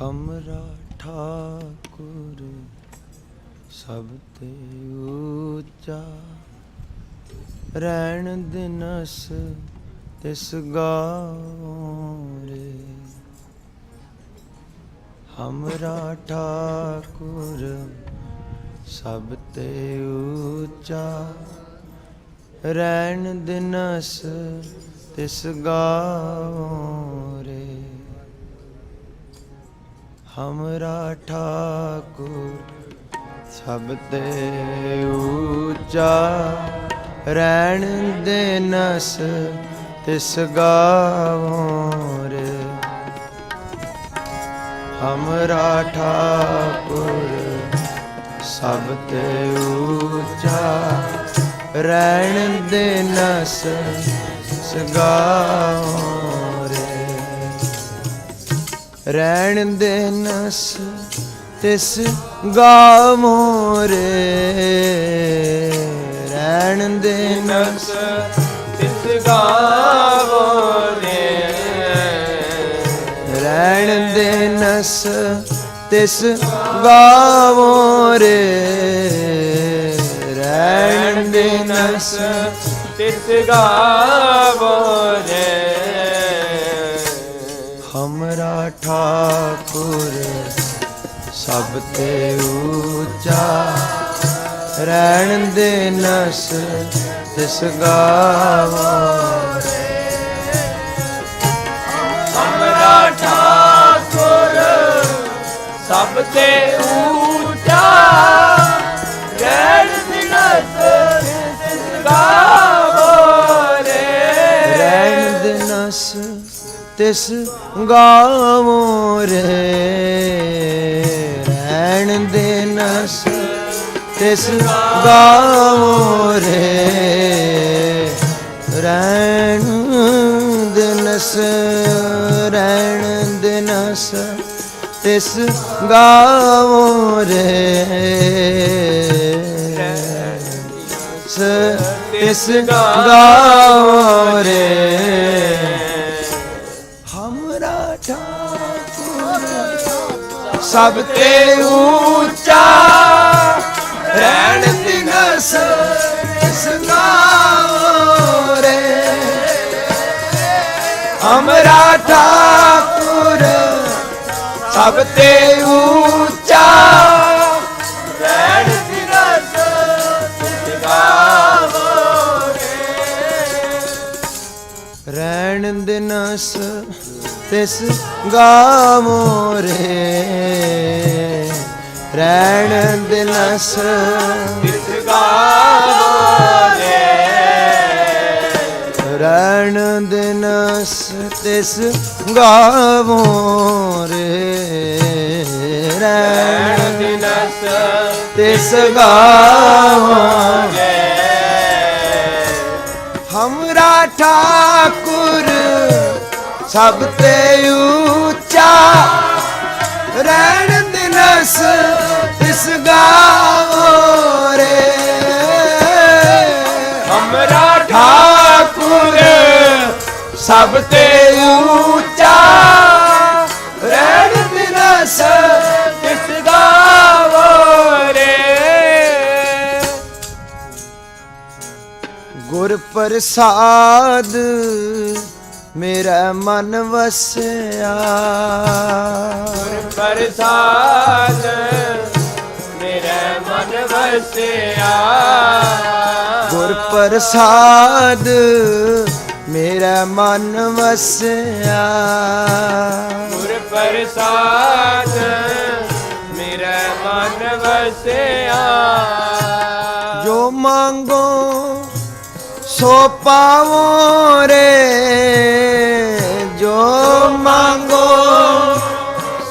ਹਮਰਾ ਠਾਕੁਰ ਸਭ ਤੇ ਉੱਚਾ ਰਹਿਣ ਦਿਨਸ ਤਿਸ ਗਾਰੇ ਹਮਰਾ ਠਾਕੁਰ ਸਭ ਤੇ ਉੱਚਾ ਰਹਿਣ ਦਿਨਸ ਤਿਸ ਗਾਰੇ ਹਮਰਾ ਠਾਕੁਰ ਸਭ ਤੇ ਉੱਚਾ ਰਹਿਣ ਦੇ ਨਸ ਤਿਸ ਗਾਵੋਰੇ ਹਮਰਾ ਠਾਕੁਰ ਸਭ ਤੇ ਉੱਚਾ ਰਹਿਣ ਦੇ ਨਸ ਸਗਾਵੋਰੇ ਰਹਿਣ ਦੇ ਨਸ ਤਿਸ ਗਾਵੋਰੇ ਰਹਿਣ ਦੇ ਨਸ ਤਿਸ ਗਾਵੋ ਰੇ ਰਹਿਣ ਦੇ ਨਸ ਤਿਸ ਗਾਵੋਰੇ ਰਹਿਣ ਦੇ ਨਸ ਤਿਸ ਗਾਵੋ ਠਾਕੁਰ, ਸਭ ਤੇ ਉੱਚਾ ਰਹਿਣ ਦੇ ਨਸ ਤਿਸ ਗਾਵੋ ਹਮਰਾ ਠਾਕੁਰ, ਸਭ ਤੇ ਉੱਚਾ ਰਹਿਣ ਦਿਨਸ ਤਿਸ ਗਾਵੋ ਰੇ ਰਹਿਣ ਦੇ ਨਸ ਤਿਸ ਗਾਵੋ ਰੇ, ਰਹਿਣ ਦੇ ਨਸ ਤਿਸ ਗਾਵੋ ਰੇ, ਰਹਿਣ ਦੇ ਨਸ, ਰਹਿਣ ਦੇ ਨਸ ਤਿਸ ਗਾਵੋ ਰੇ ਸ ਤਿਸ ਗਾਵੋ ਰੇ। ਸਭ ਤੇ ਉੱਚਾ ਰਹਿਣ ਦਿਨਸ ਇਸ ਗਾਵੋ ਰੇ ਹਮਰਾ ਠਾਕੁਰ ਸਭ ਤੇ ਉੱਚਾ ਰਹਿਣ ਦਿਨਸ ਤਿਸ ਰਹਿਣ ਦਿਨਸ ਤਿਸ ਗਾਵੋ ਰੇ। ਰਹਿਣ ਦਿਨਸ ਤਿਸ ਗਾਵੋ ਰੇ। ਰਹਿਣ ਦਿਨਸ ਤਿਸ ਗਾਵੋ ਰੇ। ਰਹਿਣ ਦਿਨਸ ਤਿਸ ਗਾਵੋ ਰੇ। ਹਮਰਾ ਠਾਕੁਰ ਸਭ ਤੇ ਉੱਚਾ ਰਹਿਣ ਦਿਨਸ ਤਿਸ ਗਾਵੋ ਰੇ ਹਮਰਾ ਠਾਕੁਰ ਸਭ ਤੇ ਉੱਚਾ ਰਹਿਣ ਦਿਨਸ ਤਿਸ ਗਾਵੋ ਰੇ ਗੁਰ ਪ੍ਰਸਾਦ ਮੇਰਾ ਮਨ ਵਸਿਆ। ਪ੍ਰਸਾਦ ਮੇਰੇ ਮਨ ਵਸਿਆ। ਗੁਰ ਪ੍ਰਸਾਦ ਮੇਰਾ ਮਨ ਵਸਿਆ। ਗੁਰ ਪ੍ਰਸਾਦ ਮੇਰੇ ਮਨ ਵਸਿਆ। ਜੋ ਮੰਗੋ ਸੋ ਪਾਵੋ ਰੇ ਜੋ ਮੰਗੋ।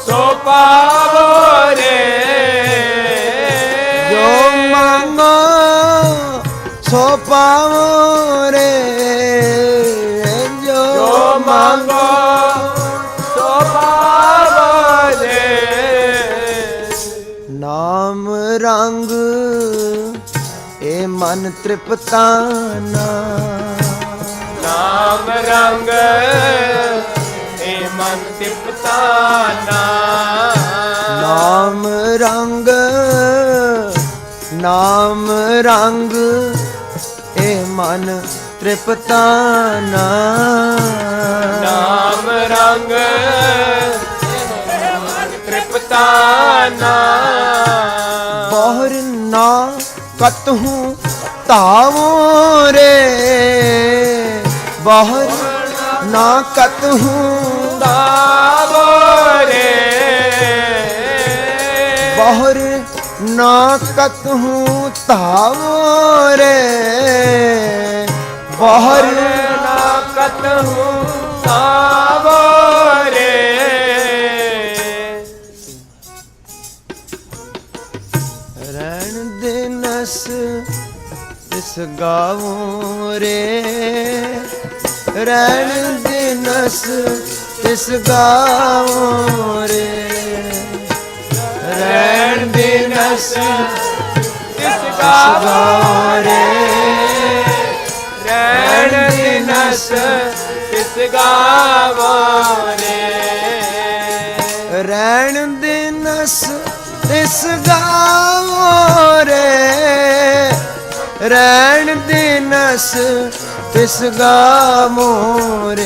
ਸੋ ਪਾਵੋ ਰੇ। ਜੋ ਮੰਗੋ ਸੋ ਪਾਵੋ ਰੇ। ਮਨ ਤ੍ਰਿਪਤਾਨਾ। ਨਾਮ ਰੰਗ ਏ ਮਨ ਤਿਪਤਾਨਾ ਨਾਮ ਰੰਗ ਨਾਮ ਰੰਗ ਇਹ ਮਨ ਤ੍ਰਿਪਤਾਨਾ। ਨਾਮ ਰੰਗ ਤ੍ਰਿਪਤਾਨਾ। ਬਹੁਰ ਨਾ ਕਤਹੂ ਤਾਵੋ ਰੇ। ਬਹੁਰ ਨਾ ਕਤਹੂ ਤਾਵਰੇ ਬਹੁਰ ਨਾ ਕਤਹੂ ਤਾਵੋ ਰੇ। ਬਹੁਰ ਨਾ ਕਤਹੂ ਤਾਵਰੇ ਇਸ ਗਾਵੋਂ ਰੇ। ਰਹਿਣ ਦੇ ਨਸ ਇਸ ਗਾਵੋਂ ਰੇ। ਰਹਿਣ ਦੇ ਨਸ ਇਸ ਗਾਵਰੇ ਰਹਿਣ ਦੀ ਨਸ ਇਸ ਰੇ। ਰਹਿਣ ਦੇ ਨਸ ਇਸ ਰਹਿਣ ਦੇ ਨਸ ਇਸ ਗਾਵੋਂ ਰੇ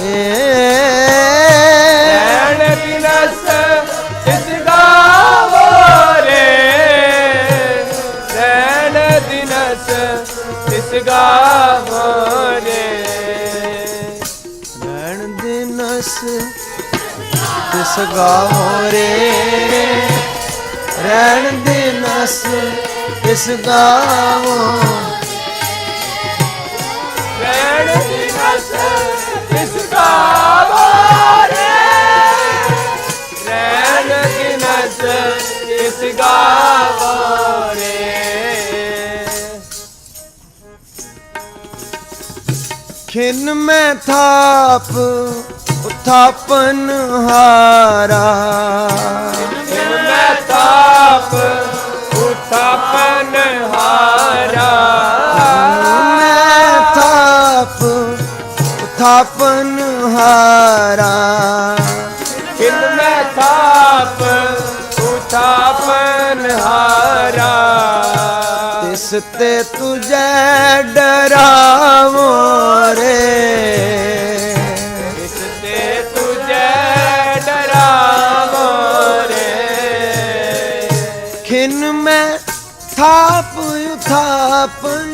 ਰਹਿਣ ਦੀ ਨਸ ਇਸ ਗਾਵਰੇ ਰਹਿਣ ਦੀ ਨਸ ਇਸ ਗਾਵਰੇ ਰਹਿਣ ਦੇ ਨਸ ਇਸ ਗਾਵੋਂ ਰੇ ਰਹਿਣ ਦੇ ਨਸ ਇਸ ਗਾਵੋਂ ਰਹਿਣ ਖਿਨ ਮੈਂ ਥਾਪ ਉਥਾਪਨ ਹਾਰਾ। ਮੈਂ ਥਾਪ ਉਥਾਪਨ ਹਾਰਾ। ਕਿਨ ਮੈਂ ਤਾਪ ਉਠਾਪਨ ਹਾਰਾ। ਤਿਸ ਤੇ ਤੁਝੈ ਡਰਾਵੋ ਰੇ। ਇਸ ਤੇ ਤੁਝੇ ਡਰਾਵੋ ਰੇ। ਖਿਨ ਮੈਂ ਥਾਪ ਉਥਾਪਨ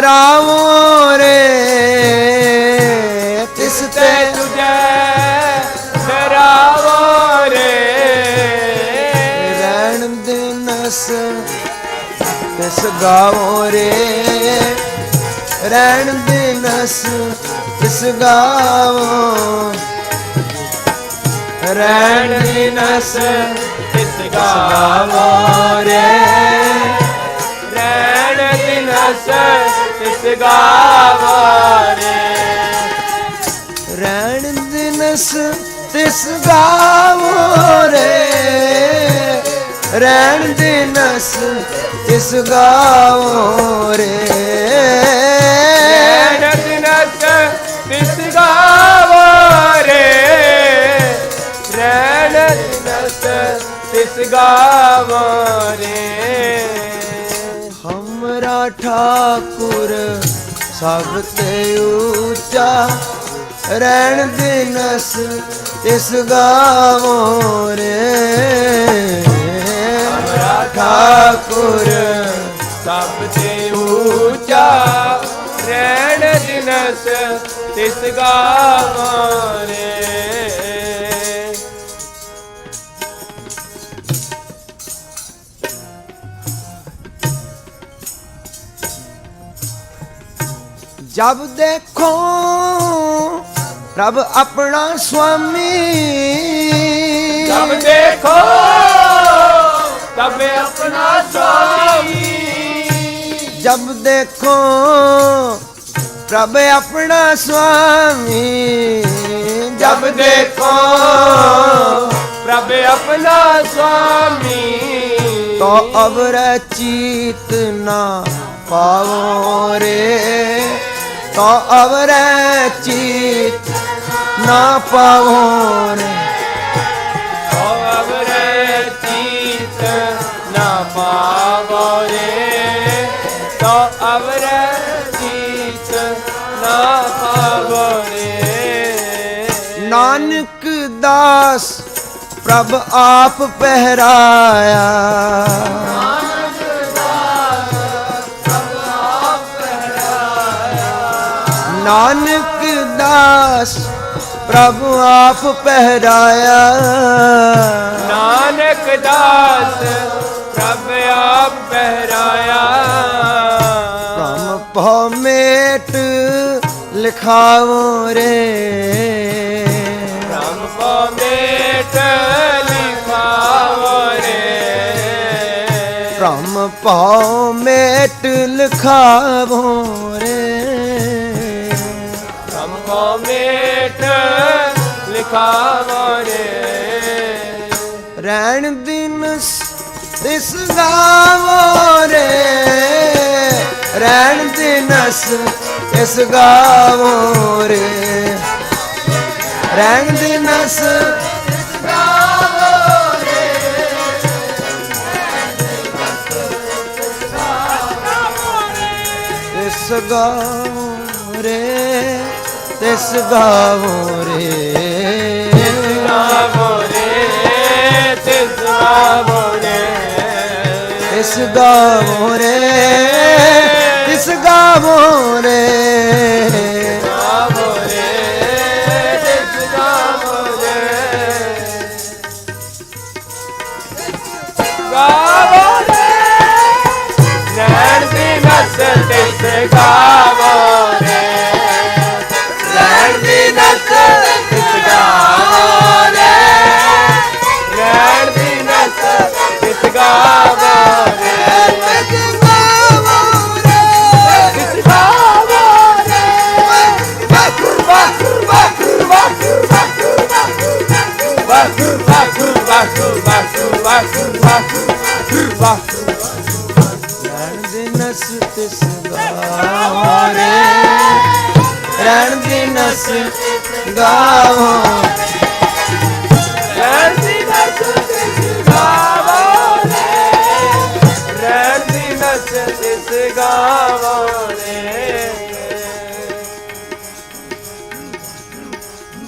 ਡਰਾਵੋ ਰੇ। ਤਿਸ ਤੇ ਤੇ ਤੁਝੇ ਡਰਾਵੋ ਰੇ। ਰਹਿਣ ਦੇ ਨਸ ਤਿਸ ਗਾਵੋ ਰੇ। ਰਹਿਣ ਦੇ ਨਸ ਤਿਸ ਗਾਵੋ ਰਹਿਣ ਦੀ ਨਸ ਇਸ ਗਾਵੋ ਰੇ। ਰਹਿਣ ਦੀ ਨਸ ਇਸ ਗਾਵਰੇ ਰਹਿਣ ਦੀ ਨਸ ਤਿਸ ਗਾਵੋ ਰੇ। ਰਹਿਣ ਦੀ ਨਸ ਤਿਸ ਗਾਵੋ ਰੇ। ਰਹਿਣ ਦੀ ਨਸ ਇਸ ਗਾਵਰੇ ਰਹਿਣ ਦੀ ਨਸ ਇਸ ਗਾਵਰੇ ਹਮਰਾ ਠਾਕੁਰ, ਸਭ ਤੇ ਉੱਚਾ ਰਹਿਣ ਦੀ ਨਸ ਤਿਸ ਗਾਵੋ ਰੇ। ਹਮਰਾ ਠਾਕੁਰ, ਸਭ ਤੇ ਉੱਚਾ ਰਹਿਣ ਦੀ ਨਸ ਇਸ ਗਾਵਰੇ ਜਬ ਦੇਖੋ ਪ੍ਰਭ ਆਪਣਾ ਸੁਆਮੀ। ਜਬ ਦੇਖੋ ਤਬ ਆਪਣਾ ਸਵਾਮੀ ਜਬ ਦੇਖੋ ਪ੍ਰਭ ਆਪਣਾ ਸੁਆਮੀ। ਜਬ ਦੇਖੋ ਪ੍ਰਭ ਆਪਣਾ ਸੁਆਮੀ। ਤੋ ਅਬ ਰਚੀਤ ਨਾ ਪਾਵੋ ਰੇ। ਤੋ ਅਵਰੈ ਚੀਤ ਨਾ ਪਾਵੋ ਰੇ ਤੋ ਅਵਰੇ ਚੀਤ ਨਾ ਪਾਵੋ ਰੇ ਤੋ ਅਵਰੇ ਚੀਤ ਨਾ ਪਾਵੋ ਰੇ ਨਾਨਕ ਦਾਸ ਪ੍ਰਭ ਆਪ ਪਹਿਰਾਇਆ। ਨਾਨਕ ਦਾਸ ਪ੍ਰਭ ਆਪ ਪਹਿਰਾਇਆ। ਨਾਨਕ ਦਾਸ ਪ੍ਰਭ ਆਪ ਪਹਿਰਾਇਆ। ਭ੍ਰਮ ਭਉ ਮੇਟ ਲਿਖਾਵੋ ਰੇ। ਰਾਮ ਕੋ ਮੇਟ ਲਿਖਾਵੋ ਰੇ। ਭ੍ਰਮ ਭਉ ਮੇਟ ਲਿਖਾਵੋ ਲਿਖਾਵੋ ਰੇ ਰਹਿਣ ਦਿਨ ਇਸ ਗਾਵੋ ਰੇ ਰਹਿਣ ਦਿਨ ਇਸ ਗਾਵੋ ਰੇ ਰਹਿਣ ਦਿਨਸ ਇਸ ਗਾਵੋ ਰੇ ਤਿਸ ਗਾਵੋ ਰੇ ਇਸ ਗਾਵੋ ਰੇ ਇਸ ਗਾਵੋ ਰੇ। ਗਾਵੋ ਰੇ ਤਿਸ ਨੈਣ ਦੀ ਨਸ ਤਿਸ ਗਾਵੋ ਵਾਹ ਰਹਿਣ ਦੇ ਨਸ ਤੇ ਸਦਾ ਰੇ ਰਹਿਣ ਦੇ ਨਸ ਗਾਵਾਂ